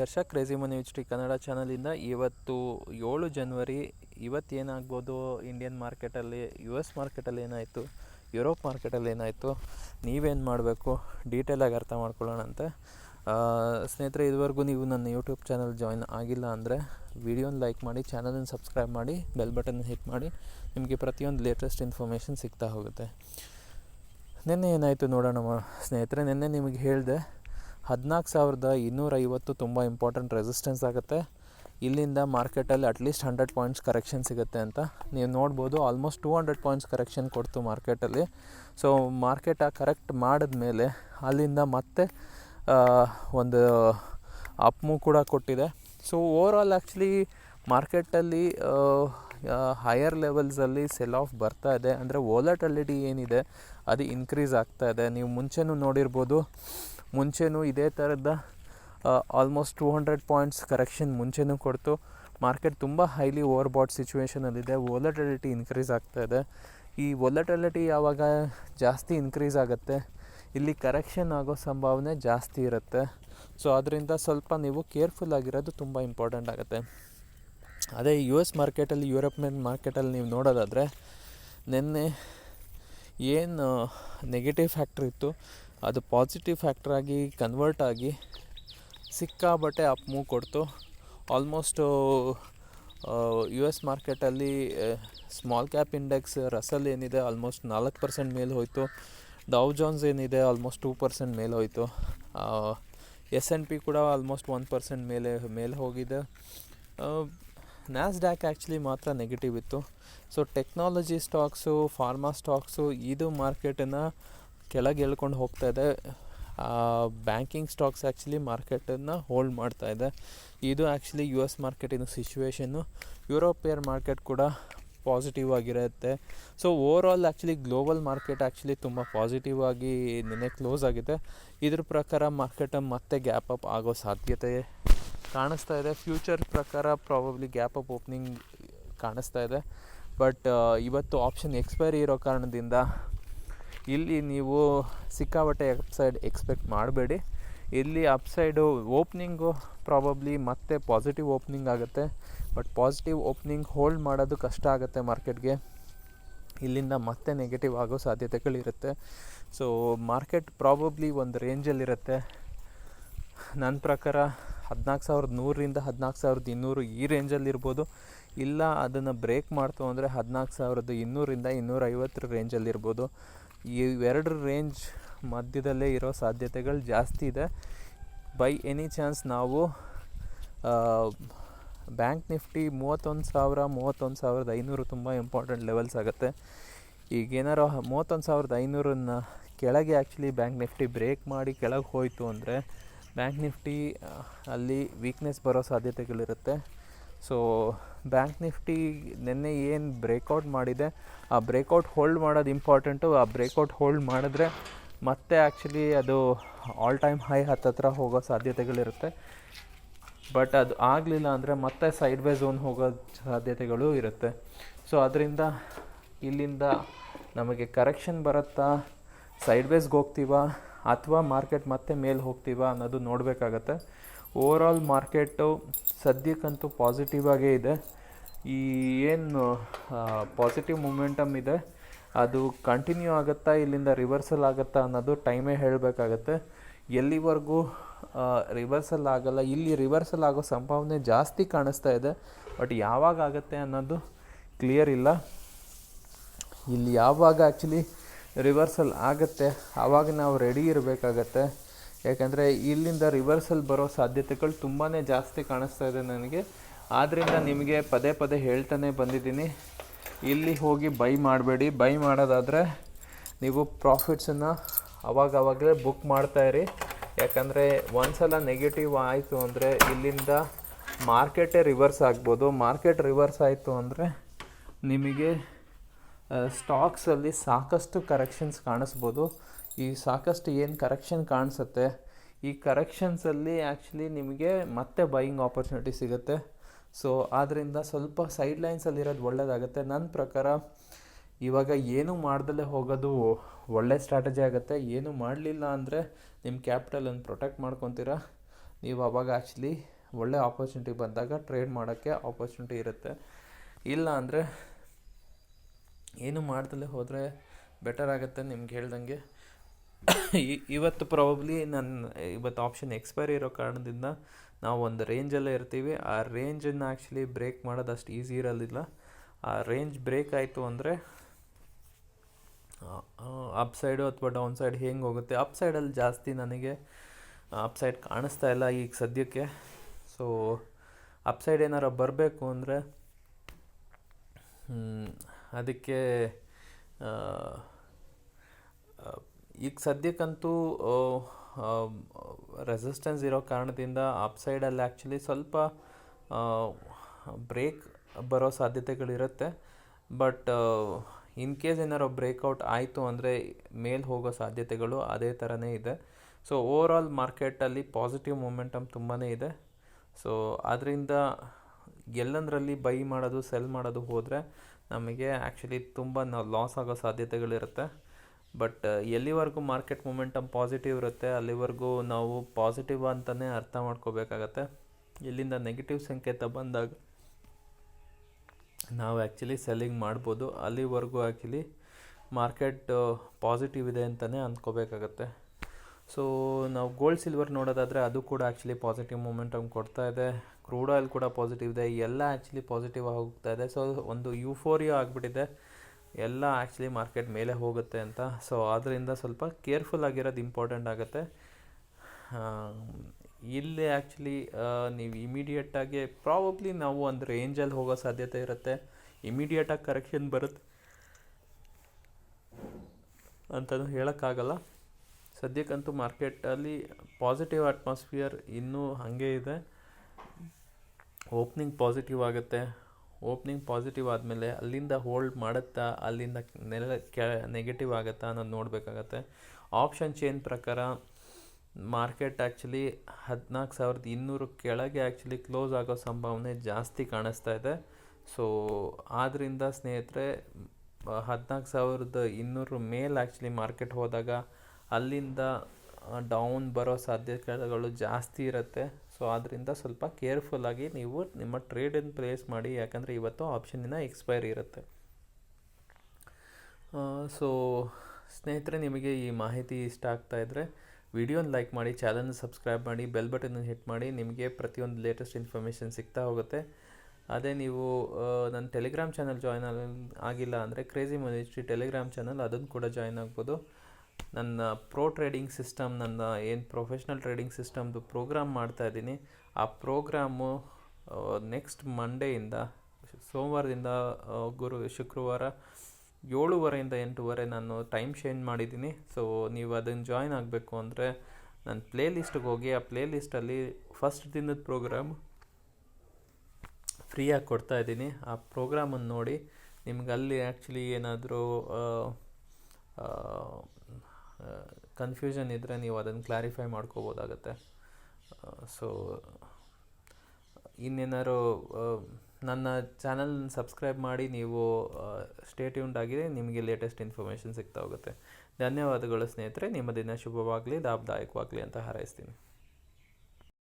Harsha crazy money H Kannada ಚಾನಲಿಂದ ಇವತ್ತು ಏಳು ಜನವರಿ ಇವತ್ತೇನಾಗ್ಬೋದು ಇಂಡಿಯನ್ ಮಾರ್ಕೆಟಲ್ಲಿ ಯು ಎಸ್ ಮಾರ್ಕೆಟಲ್ಲಿ ಏನಾಯಿತು ಯುರೋಪ್ ಮಾರ್ಕೆಟಲ್ಲಿ ಏನಾಯಿತು, ನೀವೇನು ಮಾಡಬೇಕು ಡೀಟೇಲಾಗಿ ಅರ್ಥ ಮಾಡ್ಕೊಳ್ಳೋಣಂತೆ ಸ್ನೇಹಿತರೆ, ಇದುವರೆಗೂ ನೀವು ನನ್ನ ಯೂಟ್ಯೂಬ್ ಚಾನಲ್ ಜಾಯ್ನ್ ಆಗಿಲ್ಲ ಅಂದರೆ ವಿಡಿಯೋನ ಲೈಕ್ ಮಾಡಿ ಚಾನಲನ್ನು ಸಬ್ಸ್ಕ್ರೈಬ್ ಮಾಡಿ ಬೆಲ್ ಬಟನ್ ಹಿಟ್ ಮಾಡಿ, ನಿಮಗೆ ಪ್ರತಿಯೊಂದು ಲೇಟೆಸ್ಟ್ ಇನ್ಫಾರ್ಮೇಷನ್ ಸಿಗ್ತಾ ಹೋಗುತ್ತೆ. ನಿನ್ನೆ ಏನಾಯಿತು ನೋಡೋಣ ಸ್ನೇಹಿತರೆ, ನಿನ್ನೆ ನಿಮಗೆ ಹೇಳಿದೆ ಹದಿನಾಲ್ಕು ಸಾವಿರದ ಇನ್ನೂರೈವತ್ತು ತುಂಬ ಇಂಪಾರ್ಟೆಂಟ್ ರೆಸಿಸ್ಟೆನ್ಸ್ ಆಗುತ್ತೆ. ಇಲ್ಲಿಂದ ಮಾರ್ಕೆಟಲ್ಲಿ ಅಟ್ಲೀಸ್ಟ್ ಹಂಡ್ರೆಡ್ ಪಾಯಿಂಟ್ಸ್ ಕರೆಕ್ಷನ್ ಸಿಗುತ್ತೆ ಅಂತ. ನೀವು ನೋಡ್ಬೋದು almost two hundred points correction ಕೊಡ್ತು ಮಾರ್ಕೆಟಲ್ಲಿ ಸೊ ಮಾರ್ಕೆಟ್ ಕರೆಕ್ಟ್ ಮಾಡಿದ್ಮೇಲೆ ಅಲ್ಲಿಂದ ಮತ್ತೆ ಒಂದು ಅಪ್ ಮೂವ್ ಕೂಡ ಕೊಟ್ಟಿದೆ. ಸೊ ಓವರ್ ಆಲ್ ಆ್ಯಕ್ಚುಲಿ ಮಾರ್ಕೆಟಲ್ಲಿ ಹೈಯರ್ ಲೆವೆಲ್ಸಲ್ಲಿ ಸೆಲ್ ಆಫ್ ಬರ್ತಾ ಇದೆ. ಅಂದರೆ ವೋಲಟಲಿಟಿ ಏನಿದೆ, ಅದು ಇನ್ಕ್ರೀಸ್ ಆಗ್ತಾ ಇದೆ. ನೀವು ಮುಂಚೆನೂ ನೋಡಿರ್ಬೋದು ಮುಂಚೆನೂ ಇದೇ ಥರದ almost two hundred points correction ಮುಂಚೆನೂ ಕೊಡ್ತು. ಮಾರ್ಕೆಟ್ ತುಂಬ ಹೈಲಿ ಓವರ್ ಬಾಟ್ ಸಿಚುವೇಷನಲ್ಲಿದೆ ವೋಲಟಲಿಟಿ ಇನ್ಕ್ರೀಸ್ ಆಗ್ತಾ ಇದೆ. ಈ ವೊಲಟಿಲಿಟಿ ಯಾವಾಗ ಜಾಸ್ತಿ ಇನ್ಕ್ರೀಸ್ ಆಗುತ್ತೆ? ಇಲ್ಲಿ ಕರೆಕ್ಷನ್ ಆಗೋ ಸಂಭಾವನೆ ಜಾಸ್ತಿ ಇರುತ್ತೆ. ಸೊ ಅದರಿಂದ ಸ್ವಲ್ಪ ನೀವು ಕೇರ್ಫುಲ್ ಆಗಿರೋದು ತುಂಬ ಇಂಪಾರ್ಟೆಂಟ್ ಆಗುತ್ತೆ. ಅದೇ ಯು ಎಸ್ ಮಾರ್ಕೆಟಲ್ಲಿ ಯುರೋಪಿಯನ್ ಮಾರ್ಕೆಟಲ್ಲಿ ನೀವು ನೋಡೋದಾದರೆ, ನಿನ್ನೆ ಏನು ನೆಗೆಟಿವ್ ಫ್ಯಾಕ್ಟ್ರ್ ಇತ್ತು? ಅದು ಪಾಸಿಟಿವ್ ಫ್ಯಾಕ್ಟ್ರಾಗಿ ಕನ್ವರ್ಟ್ ಆಗಿ ಸಿಕ್ಕಾಬಟ್ಟೆ ಅಪ್ ಮೂವ್ ಕೊಡ್ತು. ಆಲ್ಮೋಸ್ಟು ಯು ಎಸ್ ಮಾರ್ಕೆಟಲ್ಲಿ ಸ್ಮಾಲ್ ಕ್ಯಾಪ್ ಇಂಡೆಕ್ಸ್ ರಸಲ್ ಏನಿದೆ ಆಲ್ಮೋಸ್ಟ್ ನಾಲ್ಕು ಪರ್ಸೆಂಟ್ ಮೇಲೆ ಹೋಯಿತು. ಡೌ ಜಾನ್ಸ್ ಏನಿದೆ ಆಲ್ಮೋಸ್ಟ್ ಟೂ ಪರ್ಸೆಂಟ್ ಮೇಲೆ ಹೋಯಿತು. ಎಸ್ ಎನ್ ಪಿ ಕೂಡ ಆಲ್ಮೋಸ್ಟ್ ಒನ್ ಪರ್ಸೆಂಟ್ ಮೇಲೆ ಮೇಲೆ ಹೋಗಿದೆ. ನ್ಯಾಸ್ಡ್ಯಾಕ್ ಆ್ಯಕ್ಚುಲಿ ಮಾತ್ರ ನೆಗೆಟಿವ್ ಇತ್ತು. So technology stocks pharma stocks ಇದು ಮಾರ್ಕೆಟನ್ನು ಕೆಳಗೆ ಎಳ್ಕೊಂಡು ಹೋಗ್ತಾ ಇದೆ. ಬ್ಯಾಂಕಿಂಗ್ ಸ್ಟಾಕ್ಸ್ ಆ್ಯಕ್ಚುಲಿ ಮಾರ್ಕೆಟನ್ನು ಹೋಲ್ಡ್ ಮಾಡ್ತಾ ಇದೆ. ಇದು ಆ್ಯಕ್ಚುಲಿ ಯು ಎಸ್ ಮಾರ್ಕೆಟಿನ ಸಿಚುವೇಷನ್ನು ಯುರೋಪಿಯನ್ ಮಾರ್ಕೆಟ್ ಕೂಡ ಪಾಸಿಟಿವ್ ಆಗಿರುತ್ತೆ. So overall actually global market actually ತುಂಬ ಪಾಸಿಟಿವ್ ಆಗಿ ನಿನ್ನೆ ಕ್ಲೋಸ್ ಆಗಿದೆ. ಇದ್ರ ಪ್ರಕಾರ ಮಾರ್ಕೆಟ್ ಮತ್ತೆ ಗ್ಯಾಪ್ ಅಪ್ ಆಗೋ ಸಾಧ್ಯತೆ ಕಾಣಿಸ್ತಾ ಇದೆ. ಫ್ಯೂಚರ್ ಪ್ರಕಾರ ಪ್ರಾಬಬ್ಲಿ ಗ್ಯಾಪ್ ಅಪ್ ಓಪನಿಂಗ್ ಕಾಣಿಸ್ತಾ ಇದೆ. ಬಟ್ ಇವತ್ತು ಆಪ್ಷನ್ ಎಕ್ಸ್ಪೈರಿ ಇರೋ ಕಾರಣದಿಂದ ಇಲ್ಲಿ ನೀವು ಸಿಕ್ಕಾಪಟ್ಟೆ ಅಪ್ಸೈಡ್ ಎಕ್ಸ್ಪೆಕ್ಟ್ ಮಾಡಬೇಡಿ. ಇಲ್ಲಿ ಅಪ್ಸೈಡು ಓಪ್ನಿಂಗು ಪ್ರಾಬಬ್ಲಿ ಮತ್ತೆ ಪಾಸಿಟಿವ್ ಓಪ್ನಿಂಗ್ ಆಗುತ್ತೆ. ಬಟ್ ಪಾಸಿಟಿವ್ ಓಪ್ನಿಂಗ್ ಹೋಲ್ಡ್ ಮಾಡೋದು ಕಷ್ಟ ಆಗುತ್ತೆ ಮಾರ್ಕೆಟ್ಗೆ ಇಲ್ಲಿಂದ ಮತ್ತೆ ನೆಗೆಟಿವ್ ಆಗೋ ಸಾಧ್ಯತೆಗಳಿರುತ್ತೆ ಸೊ ಮಾರ್ಕೆಟ್ ಪ್ರಾಬಬ್ಲಿ ಒಂದು ರೇಂಜಲ್ಲಿರುತ್ತೆ ನನ್ನ ಪ್ರಕಾರ ಹದಿನಾಲ್ಕು ಸಾವಿರದ ನೂರರಿಂದ ಹದಿನಾಲ್ಕು ಸಾವಿರದ ಇನ್ನೂರು ಈ ರೇಂಜಲ್ಲಿರ್ಬೋದು ಇಲ್ಲ ಅದನ್ನು ಬ್ರೇಕ್ ಮಾಡ್ತು ಅಂದರೆ ಹದಿನಾಲ್ಕು ಸಾವಿರದ ಇನ್ನೂರಿಂದ ಇನ್ನೂರೈವತ್ತರ ರೇಂಜಲ್ಲಿ ಇರ್ಬೋದು. ಇವೆರಡರ ರೇಂಜ್ ಮಧ್ಯದಲ್ಲೇ ಇರೋ ಸಾಧ್ಯತೆಗಳು ಜಾಸ್ತಿ ಇದೆ. ಬೈ ಎನಿ ಚಾನ್ಸ್ ನಾವು ಬ್ಯಾಂಕ್ ನಿಫ್ಟಿ ಮೂವತ್ತೊಂದು ಸಾವಿರ, ಮೂವತ್ತೊಂದು ಸಾವಿರದ ಐನೂರು ತುಂಬ ಇಂಪಾರ್ಟೆಂಟ್ ಲೆವೆಲ್ಸ್ ಆಗುತ್ತೆ. ಈಗ ಏನಾರು ಮೂವತ್ತೊಂದು ಸಾವಿರದ ಐನೂರನ್ನ ಕೆಳಗೆ ಆ್ಯಕ್ಚುಲಿ ಬ್ಯಾಂಕ್ ನಿಫ್ಟಿ ಬ್ರೇಕ್ ಮಾಡಿ ಕೆಳಗೆ ಹೋಯಿತು ಅಂದರೆ, ಬ್ಯಾಂಕ್ ನಿಫ್ಟಿ ಅಲ್ಲಿ ವೀಕ್ನೆಸ್ ಬರೋ ಸಾಧ್ಯತೆಗಳಿರುತ್ತೆ. ಸೊ ಬ್ಯಾಂಕ್ ನಿಫ್ಟಿ ನಿನ್ನೆ ಏನು ಬ್ರೇಕೌಟ್ ಮಾಡಿದೆ? ಆ ಬ್ರೇಕೌಟ್ ಹೋಲ್ಡ್ ಮಾಡೋದು ಇಂಪಾರ್ಟೆಂಟು ಆ ಬ್ರೇಕೌಟ್ ಹೋಲ್ಡ್ ಮಾಡಿದ್ರೆ ಮತ್ತೆ ಆ್ಯಕ್ಚುಲಿ ಅದು ಆಲ್ ಟೈಮ್ ಹೈ ಹತ್ತತ್ರ ಹೋಗೋ ಸಾಧ್ಯತೆಗಳಿರುತ್ತೆ. ಬಟ್ ಅದು ಆಗಲಿಲ್ಲ ಅಂದರೆ ಮತ್ತೆ ಸೈಡ್ ವೇ ಝೋನ್ ಹೋಗೋ ಸಾಧ್ಯತೆಗಳು ಇರುತ್ತೆ. ಸೊ ಅದರಿಂದ ಇಲ್ಲಿಂದ ನಮಗೆ ಕರೆಕ್ಷನ್ ಬರುತ್ತಾ? ಸೈಡ್ ವೇಸ್ಗೆ ಹೋಗ್ತೀವಾ? ಅಥವಾ ಮಾರ್ಕೆಟ್ ಮತ್ತೆ ಮೇಲೆ ಹೋಗ್ತೀವಾ ಅನ್ನೋದು ನೋಡಬೇಕಾಗತ್ತೆ. ಓವರ್ ಆಲ್ ಮಾರ್ಕೆಟು ಸದ್ಯಕ್ಕಂತೂ ಪಾಸಿಟಿವ್ ಆಗೇ ಇದೆ. ಈ ಏನು ಪಾಸಿಟಿವ್ ಮೂಮೆಂಟಮ್ ಇದೆ, ಅದು ಕಂಟಿನ್ಯೂ ಆಗುತ್ತಾ ಇಲ್ಲಿಂದ ರಿವರ್ಸಲ್ ಆಗುತ್ತಾ ಅನ್ನೋದು ಟೈಮೇ ಹೇಳಬೇಕಾಗತ್ತೆ. ಎಲ್ಲಿವರೆಗೂ ರಿವರ್ಸಲ್ ಆಗಲ್ಲ, ಇಲ್ಲಿ ರಿವರ್ಸಲ್ ಆಗೋ ಸಂಭಾವನೆ ಜಾಸ್ತಿ ಕಾಣಿಸ್ತಾ ಇದೆ. ಬಟ್ ಯಾವಾಗ ಆಗುತ್ತೆ ಅನ್ನೋದು ಕ್ಲಿಯರ್ ಇಲ್ಲ. ಇಲ್ಲಿ ಯಾವಾಗ ಆ್ಯಕ್ಚುಲಿ ರಿವರ್ಸಲ್ ಆಗುತ್ತೆ ಆವಾಗ ನಾವು ರೆಡಿ ಇರಬೇಕಾಗತ್ತೆ. ಯಾಕಂದರೆ ಇಲ್ಲಿಂದ ರಿವರ್ಸಲ್ ಬರೋ ಸಾಧ್ಯತೆಗಳು ತುಂಬಾ ಜಾಸ್ತಿ ಕಾಣಿಸ್ತಾ ಇದೆ ನನಗೆ. ಆದ್ದರಿಂದ ನಿಮಗೆ ಪದೇ ಪದೇ ಹೇಳ್ತಾನೆ ಬಂದಿದ್ದೀನಿ. ಇಲ್ಲಿ ಹೋಗಿ ಬೈ ಮಾಡಬೇಡಿ. ಬೈ ಮಾಡೋದಾದರೆ ನೀವು ಪ್ರಾಫಿಟ್ಸನ್ನು ಅವಾಗವಾಗಲೇ ಬುಕ್ ಮಾಡ್ತಾಯಿರಿ ಯಾಕಂದರೆ ಒಂದ್ಸಲ ನೆಗೆಟಿವ್ ಆಯಿತು ಅಂದರೆ ಇಲ್ಲಿಂದ ಮಾರ್ಕೆಟೇ ರಿವರ್ಸ್ ಆಗ್ಬೋದು. ಮಾರ್ಕೆಟ್ ರಿವರ್ಸ್ ಆಯಿತು ಅಂದರೆ ನಿಮಗೆ ಸ್ಟಾಕ್ಸಲ್ಲಿ ಸಾಕಷ್ಟು ಕರೆಕ್ಷನ್ಸ್ ಕಾಣಿಸ್ಬೋದು. ಈ ಸಾಕಷ್ಟು ಏನು ಕರೆಕ್ಷನ್ ಕಾಣಿಸುತ್ತೆ? ಈ ಕರೆಕ್ಷನ್ಸಲ್ಲಿ ಆ್ಯಕ್ಚುಲಿ ನಿಮಗೆ ಮತ್ತೆ ಬೈಯಿಂಗ್ ಆಪರ್ಚುನಿಟಿ ಸಿಗುತ್ತೆ. ಸೊ ಆದ್ದರಿಂದ ಸ್ವಲ್ಪ ಸೈಡ್ ಲೈನ್ಸಲ್ಲಿರೋದು ಒಳ್ಳೆಯದಾಗುತ್ತೆ ನನ್ನ ಪ್ರಕಾರ, ಇವಾಗ ಏನೂ ಮಾಡ್ದಲೇ ಹೋಗೋದು ಒಳ್ಳೆ ಸ್ಟ್ರಾಟಜಿ ಆಗುತ್ತೆ. ಏನೂ ಮಾಡಲಿಲ್ಲ ಅಂದರೆ ನಿಮ್ಮ ಕ್ಯಾಪಿಟಲನ್ನು ಪ್ರೊಟೆಕ್ಟ್ ಮಾಡ್ಕೊತೀರಾ? ನೀವು ಅವಾಗ ಆ್ಯಕ್ಚುಲಿ ಒಳ್ಳೆ ಆಪರ್ಚುನಿಟಿ ಬಂದಾಗ ಟ್ರೇಡ್ ಮಾಡೋಕ್ಕೆ ಆಪರ್ಚುನಿಟಿ ಇರುತ್ತೆ. ಇಲ್ಲ ಅಂದರೆ ಏನು ಮಾಡ್ದಲೇ ಹೋದರೆ ಬೆಟರ್ ಆಗುತ್ತೆ ನಿಮ್ಗೆ ಹೇಳ್ದಂಗೆ. ಇವತ್ತು ಪ್ರಾಬಬ್ಲಿ ನನ್ನ ಇವತ್ತು ಆಪ್ಷನ್ ಎಕ್ಸ್ಪೈರಿ ಇರೋ ಕಾರಣದಿಂದ ನಾವು ಒಂದು ರೇಂಜಲ್ಲೇ ಇರ್ತೀವಿ. ಆ ರೇಂಜನ್ನು ಆ್ಯಕ್ಚುಲಿ ಬ್ರೇಕ್ ಮಾಡೋದು ಅಷ್ಟು ಈಸಿ ಇರೋದಿಲ್ಲ. ಆ ರೇಂಜ್ ಬ್ರೇಕ್ ಆಯಿತು ಅಂದರೆ ಅಪ್ ಸೈಡು ಅಥವಾ ಡೌನ್ ಸೈಡ್ ಹೆಂಗೆ ಹೋಗುತ್ತೆ? ಅಪ್ ಸೈಡಲ್ಲಿ ಜಾಸ್ತಿ ನನಗೆ ಅಪ್ ಸೈಡ್ ಕಾಣಿಸ್ತಾ ಇಲ್ಲ ಈಗ ಸದ್ಯಕ್ಕೆ. ಸೊ ಅಪ್ ಸೈಡ್ ಏನಾರು ಬರಬೇಕು ಅಂದರೆ ಅದಕ್ಕೆ ಈಗ ಸದ್ಯಕ್ಕಂತೂ ರೆಸಿಸ್ಟೆನ್ಸ್ ಇರೋ ಕಾರಣದಿಂದ ಅಪ್ ಸೈಡಲ್ಲಿ ಆ್ಯಕ್ಚುಲಿ ಸ್ವಲ್ಪ ಬ್ರೇಕ್ ಬರೋ ಸಾಧ್ಯತೆಗಳಿರುತ್ತೆ. ಬಟ್ ಇನ್ ಕೇಸ್ ಏನಾರು ಬ್ರೇಕೌಟ್ ಆಯಿತು ಅಂದರೆ ಮೇಲೆ ಹೋಗೋ ಸಾಧ್ಯತೆಗಳು ಅದೇ ಥರನೇ ಇದೆ. ಸೊ ಓವರ್ ಆಲ್ ಮಾರ್ಕೆಟಲ್ಲಿ ಪಾಸಿಟಿವ್ ಮೂಮೆಂಟಮ್ ತುಂಬಾ ಇದೆ. ಸೊ ಅದರಿಂದ ಎಲ್ಲಂದರಲ್ಲಿ ಬೈ ಮಾಡೋದು ಸೆಲ್ ಮಾಡೋದು ಹೋದರೆ ನಮಗೆ ಆ್ಯಕ್ಚುಲಿ ತುಂಬ ನಾವು ಲಾಸ್ ಆಗೋ ಸಾಧ್ಯತೆಗಳಿರುತ್ತೆ. ಬಟ್ ಎಲ್ಲಿವರೆಗೂ ಮಾರ್ಕೆಟ್ ಮೊಮೆಂಟಮ್ ಪಾಸಿಟಿವ್ ಇರುತ್ತೆ, ಅಲ್ಲಿವರೆಗೂ ನಾವು ಪಾಸಿಟಿವ್ ಅಂತಲೇ ಅರ್ಥ ಮಾಡ್ಕೋಬೇಕಾಗತ್ತೆ. ಇಲ್ಲಿಂದ ನೆಗೆಟಿವ್ ಸಂಕೇತ ಬಂದಾಗ ನಾವು ಆ್ಯಕ್ಚುಲಿ ಸೆಲ್ಲಿಂಗ್ ಮಾಡ್ಬೋದು. ಅಲ್ಲಿವರೆಗೂ ಆ್ಯಕ್ಚುಲಿ ಮಾರ್ಕೆಟ್ ಪಾಸಿಟಿವ್ ಇದೆ ಅಂತಲೇ ಅಂದ್ಕೋಬೇಕಾಗತ್ತೆ. ಸೊ ನಾವು ಗೋಲ್ಡ್ ಸಿಲ್ವರ್ ನೋಡೋದಾದರೆ ಅದು ಕೂಡ ಆ್ಯಕ್ಚುಲಿ ಪಾಸಿಟಿವ್ ಮೂಮೆಂಟಮ್ ಕೊಡ್ತಾ ಇದೆ. ಕ್ರೂಡ್ ಆಯಿಲ್ ಕೂಡ ಪಾಸಿಟಿವ್ ಇದೆ. ಎಲ್ಲ ಆ್ಯಕ್ಚುಲಿ ಪಾಸಿಟಿವ್ ಹೋಗ್ತಾ ಇದೆ. ಸೊ ಒಂದು ಯೂಫೋರಿಯಾ ಆಗಿಬಿಟ್ಟಿದೆ. ಎಲ್ಲ ಆ್ಯಕ್ಚುಲಿ ಮಾರ್ಕೆಟ್ ಮೇಲೆ ಹೋಗುತ್ತೆ ಅಂತ. ಸೊ ಆದ್ದರಿಂದ ಸ್ವಲ್ಪ ಕೇರ್ಫುಲ್ ಆಗಿರೋದು ಇಂಪಾರ್ಟೆಂಟ್ ಆಗುತ್ತೆ. ಇಲ್ಲಿ ಆ್ಯಕ್ಚುಲಿ ನೀವು ಇಮಿಡಿಯೇಟಾಗಿ ಪ್ರಾಬಬ್ಲಿ ನಾವು ಒಂದು ರೇಂಜಲ್ಲಿ ಹೋಗೋ ಸಾಧ್ಯತೆ ಇರುತ್ತೆ. ಇಮಿಡಿಯೇಟಾಗಿ ಕರೆಕ್ಷನ್ ಬರುತ್ತೆ ಅಂತಲೂ ಹೇಳೋಕ್ಕಾಗಲ್ಲ. ಸದ್ಯಕ್ಕಂತೂ ಮಾರ್ಕೆಟಲ್ಲಿ ಪಾಸಿಟಿವ್ ಅಟ್ಮಾಸ್ಫಿಯರ್ ಇನ್ನೂ ಹಾಗೆ ಇದೆ. ಓಪ್ನಿಂಗ್ ಪಾಸಿಟಿವ್ ಆಗುತ್ತೆ. ಓಪ್ನಿಂಗ್ ಪಾಸಿಟಿವ್ ಆದಮೇಲೆ ಅಲ್ಲಿಂದ ಹೋಲ್ಡ್ ಮಾಡುತ್ತಾ, ಅಲ್ಲಿಂದ ನೆಲ ಕೆ ನೆಗೆಟಿವ್ ಆಗುತ್ತಾ ಅನ್ನೋದು ನೋಡಬೇಕಾಗತ್ತೆ. ಆಪ್ಷನ್ ಚೇನ್ ಪ್ರಕಾರ ಮಾರ್ಕೆಟ್ ಆ್ಯಕ್ಚುಲಿ ಹದಿನಾಲ್ಕು ಸಾವಿರದ ಇನ್ನೂರು ಕೆಳಗೆ ಆ್ಯಕ್ಚುಲಿ ಕ್ಲೋಸ್ ಆಗೋ ಸಂಭಾವನೆ ಜಾಸ್ತಿ ಕಾಣಿಸ್ತಾ ಇದೆ. ಸೊ ಆದ್ದರಿಂದ ಸ್ನೇಹಿತರೆ, ಹದಿನಾಲ್ಕು ಸಾವಿರದ ಇನ್ನೂರು ಮೇಲೆ ಆ್ಯಕ್ಚುಲಿ ಮಾರ್ಕೆಟ್ ಹೋದಾಗ ಅಲ್ಲಿಂದ ಡೌನ್ ಬರೋ ಸಾಧ್ಯತೆಗಳು ಜಾಸ್ತಿ ಇರುತ್ತೆ. ಸೊ ಆದ್ದರಿಂದ ಸ್ವಲ್ಪ ಕೇರ್ಫುಲ್ಲಾಗಿ ನೀವು ನಿಮ್ಮ ಟ್ರೇಡನ್ನು ಪ್ಲೇಸ್ ಮಾಡಿ, ಯಾಕಂದರೆ ಇವತ್ತು ಆಪ್ಷನ್ನಿನ ಎಕ್ಸ್ಪೈರಿ ಇರುತ್ತೆ. ಸೊ ಸ್ನೇಹಿತರೆ, ನಿಮಗೆ ಈ ಮಾಹಿತಿ ಇಷ್ಟ ಆಗ್ತಾ ಇದ್ದರೆ ವಿಡಿಯೋನ ಲೈಕ್ ಮಾಡಿ ಚಾನಲ್ನ ಸಬ್ಸ್ಕ್ರೈಬ್ ಮಾಡಿ ಬೆಲ್ ಬಟನ್ ಹಿಟ್ ಮಾಡಿ, ನಿಮಗೆ ಪ್ರತಿಯೊಂದು ಲೇಟೆಸ್ಟ್ ಇನ್ಫಾರ್ಮೇಷನ್ ಸಿಗ್ತಾ ಹೋಗುತ್ತೆ. ಅದೇ ನೀವು ನನ್ನ ಟೆಲಿಗ್ರಾಮ್ ಚಾನಲ್ ಜಾಯ್ನ್ ಆಗಿಲ್ಲ ಅಂದರೆ ಕ್ರೇಜಿ ಮನಿಸ್ಟ್ರಿ ಟೆಲಿಗ್ರಾಮ್ ಚಾನಲ್ ಅದನ್ನು ಕೂಡ ಜಾಯ್ನ್ ಆಗ್ಬೋದು. ನನ್ನ ಪ್ರೋ ಟ್ರೇಡಿಂಗ್ ಸಿಸ್ಟಮ್ ನನ್ನ ಏನು ಪ್ರೊಫೆಷ್ನಲ್ ಟ್ರೇಡಿಂಗ್ ಸಿಸ್ಟಮ್ದು ಪ್ರೋಗ್ರಾಮ್ ಮಾಡ್ತಾ ಇದ್ದೀನಿ. ಆ ಪ್ರೋಗ್ರಾಮು ನೆಕ್ಸ್ಟ್ ಮಂಡೆಯಿಂದ ಸೋಮವಾರದಿಂದ ಗುರು, ಶುಕ್ರವಾರ ಏಳುವರೆಯಿಂದ ಎಂಟುವರೆ ನಾನು ಟೈಮ್ ಚೇಂಜ್ ಮಾಡಿದ್ದೀನಿ. ಸೊ ನೀವು ಅದನ್ನು ಜಾಯ್ನ್ ಆಗಬೇಕು ಅಂದರೆ ನನ್ನ ಪ್ಲೇ ಲಿಸ್ಟಿಗೆ ಹೋಗಿ, ಆ ಪ್ಲೇ ಲಿಸ್ಟಲ್ಲಿ ಫಸ್ಟ್ ದಿನದ ಪ್ರೋಗ್ರಾಮ್ ಫ್ರೀಯಾಗಿ ಕೊಡ್ತಾ ಇದ್ದೀನಿ. ಆ ಪ್ರೋಗ್ರಾಮನ್ನು ನೋಡಿ, ನಿಮ್ಗೆ ಅಲ್ಲಿ ಆ್ಯಕ್ಚುಲಿ ಏನಾದರೂ ಕನ್ಫ್ಯೂಷನ್ ಇದ್ದರೆ ನೀವು ಅದನ್ನು ಕ್ಲಾರಿಫೈ ಮಾಡ್ಕೋಬೋದಾಗತ್ತೆ. ಸೊ ಇನ್ನೇನಾದ್ರು ನನ್ನ ಚಾನಲ್ ಸಬ್ಸ್ಕ್ರೈಬ್ ಮಾಡಿ ನೀವು ಸ್ಟೇಟ್ಯೂನ್ಡ್ ಆಗಿದೆ, ನಿಮಗೆ ಲೇಟೆಸ್ಟ್ ಇನ್ಫಾರ್ಮೇಷನ್ ಸಿಗ್ತಾ ಹೋಗುತ್ತೆ. ಧನ್ಯವಾದಗಳು ಸ್ನೇಹಿತರೆ, ನಿಮ್ಮ ದಿನ ಶುಭವಾಗಲಿ, ಲಾಭದಾಯಕವಾಗಲಿ ಅಂತ ಹಾರೈಸ್ತೀನಿ.